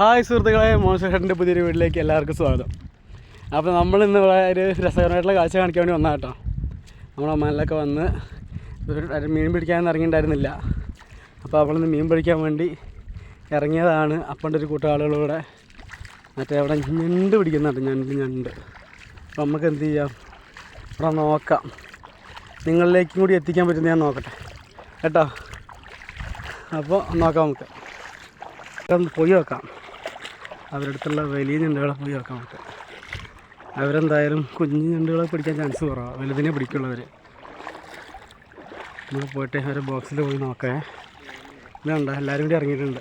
Hi സുഹൃത്തുക്കളെ മോശഹേട്ടന്റെ പുതിയൊരു വീട്ടിലേക്ക് എല്ലാവർക്കും സ്വാഗതം. അപ്പോൾ നമ്മൾ ഇന്ന് ഇവിടെ ഒരു രസകരമായിട്ടുള്ള കാഴ്ച കാണിക്കാൻ വേണ്ടി വന്ന കേട്ടോ. നമ്മൾ അമ്മയിലൊക്കെ വന്ന് മീൻ പിടിക്കാൻ ഇറങ്ങിയിട്ടുണ്ടായിരുന്നില്ല. അപ്പോൾ അവളിന്ന് മീൻ പിടിക്കാൻ വേണ്ടി ഇറങ്ങിയതാണ്. അപ്പന്റെ ഒരു കൂട്ടം ആളുകളൂടെ മറ്റേ അവിടെ ഞണ്ട് പിടിക്കുന്നുണ്ട് ഞണ്ട് ഞണ്ട്. അപ്പോൾ നമുക്ക് എന്ത് ചെയ്യാം? ഇവിടെ നോക്കാം. നിങ്ങളിലേക്കും കൂടി എത്തിക്കാൻ പറ്റുന്ന ഞാൻ നോക്കട്ടെ. കേട്ടോ? അപ്പോൾ നോക്കാം നമുക്ക്. പോയി നോക്കാം. അവരുടെ അടുത്തുള്ള വലിയ ഞണ്ടുകളെ പോയി നോക്കാം പറ്റുക അവരെന്തായാലും കുഞ്ഞു ഞണ്ടുകളെ പിടിക്കാൻ ചാൻസ് കുറവാണ് വലുതിനെ പിടിക്കുള്ളവർ നമ്മൾ പോയിട്ട് അവരെ ബോക്സിൽ പോയി നോക്കേ. ഇതുണ്ട് എല്ലാവരും കൂടി ഇറങ്ങിയിട്ടുണ്ട്.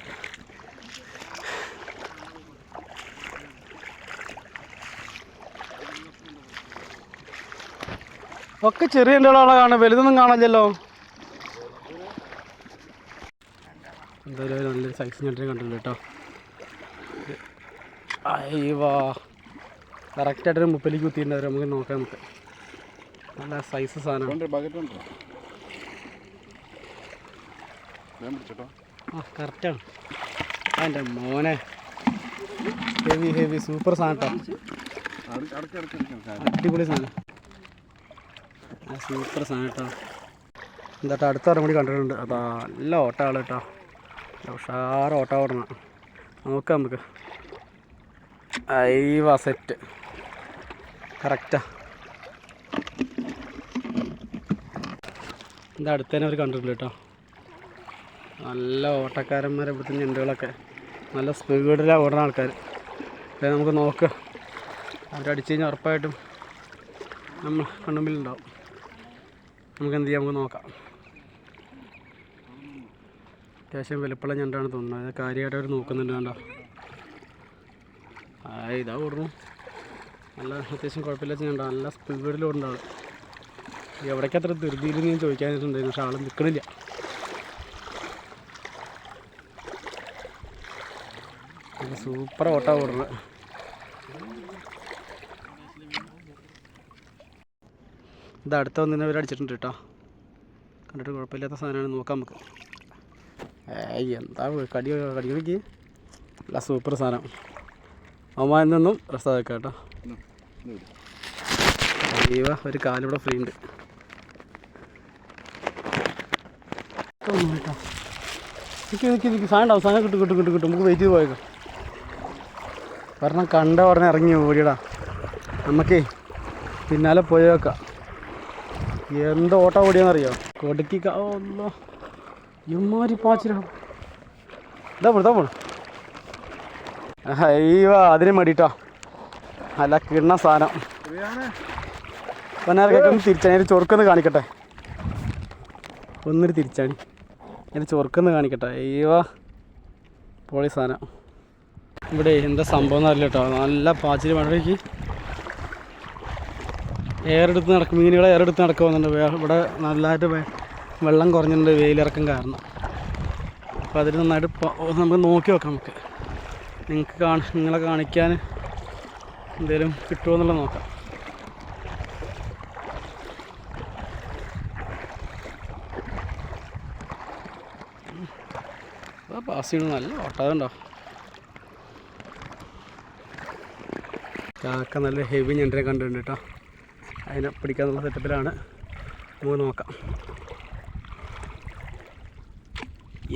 ഒക്കെ ചെറിയ ഞണ്ടുകളാണ് കാണാൻ വലുതൊന്നും കാണില്ലല്ലോ എന്തായാലും നല്ലൊരു സൈസ് ഞണ്ടിനെ കണ്ടിട്ടുണ്ട് കേട്ടോ. അയ്യവാ കറക്റ്റായിട്ടൊരു മുപ്പിലേക്ക് കുത്തിയിട്ടുണ്ട് നമുക്ക് നോക്കാം നമുക്ക്. നല്ല സൈസ് സാധനം ആ കറക്റ്റാണ് അതിന്റെ മോനെ. ഹെവി ഹെവി സൂപ്പർ സാധനം അടിപൊളി സാധനം. ആ സൂപ്പർ സാധനം കേട്ടോ എന്താ അടുത്ത വരം കൂടി കണ്ടിട്ടുണ്ട്. അതാ നല്ല ഓട്ടമാണ് കേട്ടോ ഉഷാറ് ഓട്ടം ഓടണം നോക്കാം നമുക്ക്. അയ്യവാ സെറ്റ്. കറക്റ്റാ എന്താ അടുത്തന്നെ അവർ കണ്ടിട്ടുണ്ട് കേട്ടോ. നല്ല ഓട്ടക്കാരന്മാരെ ഇവിടുത്തെ ഞണ്ടുകളൊക്കെ. നല്ല സ്പീഡിലാണ് ഓടുന്ന ആൾക്കാർ അതായത് നമുക്ക് നോക്കുക അവരടിച്ചു കഴിഞ്ഞാൽ ഉറപ്പായിട്ടും നമ്മൾ കണ്ണുമ്പിലുണ്ടാവും. നമുക്ക് എന്ത് ചെയ്യാം? നമുക്ക് നോക്കാം. അത്യാവശ്യം വെളുപ്പുള്ള ഞണ്ടാണ് തോന്നുന്നത് അത് കാര്യമായിട്ട് അവർ നോക്കുന്നുണ്ട് കണ്ടോ? ഇതാ ഓടുന്നു. നല്ല അത്യാവശ്യം കുഴപ്പമില്ലാത്ത ചെയ്യണ്ട നല്ല സ്പീഡിൽ ഓടുന്നുണ്ടാവും എവിടേക്ക് അത്ര ധൃതിയിൽ ഞാൻ ചോദിക്കാനായിട്ടുണ്ടായിരുന്നു പക്ഷെ ആളും നിൽക്കണില്ല സൂപ്പർ ഓട്ടാ ഓടുന്നത് ഇത് അടുത്ത ഒന്നിനെ അവർ അടിച്ചിട്ടുണ്ട് കേട്ടോ. കണ്ടിട്ട് കുഴപ്പമില്ലാത്ത സാധനമാണ് നോക്കാം നമുക്ക്. ഏയ് എന്താ കടി കടി കളിക്ക് അല്ല സൂപ്പർ സാധനം. അമ്മ നിന്നും രസമാക്കാം കേട്ടോ ദൈവ ഒരു കാലിവിടെ ഫ്രീ ഉണ്ട്. ഒന്ന് കേട്ടോ നിൽക്കി നിൽക്കി നിൽക്കി സാധനം ഉണ്ടാവും. സാധനം കിട്ടും കിട്ടും കിട്ടും കിട്ടും. നമുക്ക് വെയിറ്റ് ചെയ്ത് പോയേക്കാം. കാരണം കണ്ട ഉടനെ ഇറങ്ങി ഓടിയടാ. നമുക്കേ പിന്നാലെ പോയേക്കാം വെക്കാം. എന്ത് ഓട്ടം ഓടിയാന്നറിയോ? കൊടുക്കി ഒന്നോ ഇമ്മാരി പാച്ചിരാ ഇതാ പോണു ഇതാ പോണു അയ്യോ അതിന് മടിട്ടോ. അല്ല കിണ്ണ സാധനം. പൊന്നാർക്കൊക്കെ ഒന്ന് തിരിച്ചാണി. ഒരു ചൊറുക്കൊന്ന് കാണിക്കട്ടെ. ഒന്നൊരു തിരിച്ചാണി. അതിന് ചൊറുക്കൊന്ന് കാണിക്കട്ടെ. അയ്യോ പോളി സാധനം. ഇവിടെ എന്താ സംഭവം എന്നറിയില്ല കേട്ടോ. നല്ല പാച്ചിരി മഴയ്ക്ക് ഏറെടുത്ത് നടക്കും മീനുകളെ എയറെടുത്ത് നടക്കുന്നുണ്ട് ഇവിടെ നല്ലതായിട്ട് വെള്ളം കുറഞ്ഞിട്ടുണ്ട്. വെയിലിറക്കം കാരണം. അപ്പോൾ അതിൽ നന്നായിട്ട് നമുക്ക് നോക്കി വെക്കാം നമുക്ക്. നിങ്ങൾക്ക് കാണ നിങ്ങളെ കാണിക്കാൻ എന്തെങ്കിലും കിട്ടുമോ എന്നുള്ളത് നോക്കാം. പാസ് ചെയ്യണം നല്ല ഓട്ടാതുണ്ടോ കാക്ക നല്ല ഹെവി ഞണ്ടിനെ കണ്ടിട്ടുണ്ട് കേട്ടോ അതിനെ പിടിക്കാനുള്ള സെറ്റപ്പിലാണ് നമുക്ക് നോക്കാം.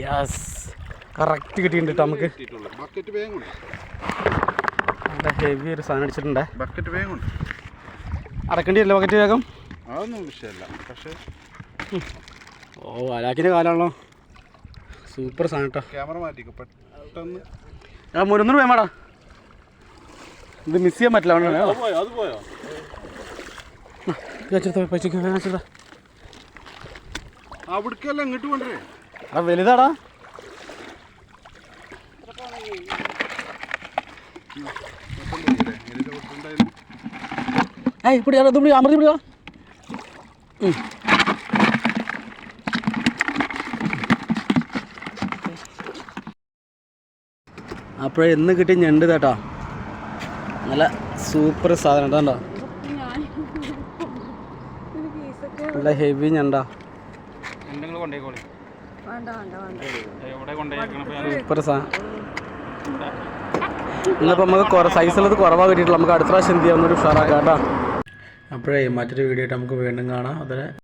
യെസ് കറക്റ്റ് കിട്ടിയിട്ടുണ്ട് കേട്ടോ നമുക്ക്. നല്ല ഹെവി ഒരു സാധനം അടിച്ചിട്ടുണ്ടേ. ബക്കറ്റ് വേഗം? അതൊന്നും വിഷയമല്ല. പക്ഷേ ഓ അലാക്കിന്റെ കാലാണല്ലോ. സൂപ്പർ സാധനം കേട്ടോ ക്യാമറ മാറ്റിക്കോ. പെട്ടെന്ന്. ഞാൻ മുരുന്നൂറ് വേമാടാ ഇത് മിസ് ചെയ്യാൻ പറ്റില്ല അവിടെ പോയോ അത് പോയോ പൈസ അവിടേക്കല്ല ഇങ്ങോട്ട് കൊണ്ടുവരേ ആ വലുതാടാ ഏയ് ഇപ്പിടി ഇത് പിടി അമൃതി പിടിയോ അപ്പോഴേ എന്ന് കിട്ടി ഞണ്ട് കേട്ടോ നല്ല സൂപ്പർ സാധനം കേട്ടോ നല്ല ഹെവി ഞണ്ടാ. സൂപ്പർ സാധനം ഇന്നിപ്പോൾ നമുക്ക് കുറേ സൈസുള്ളത് കുറവാ കിട്ടിയിട്ടുള്ളൂ. നമുക്ക് അടുത്ത പ്രാവശ്യം എന്ത് ചെയ്യാവുന്ന ഒരു ഉഷാറാക്കാം കേട്ടോ. അപ്പോഴേ മറ്റൊരു വീഡിയോ ആയിട്ട് നമുക്ക് വീണ്ടും കാണാം. അതിന്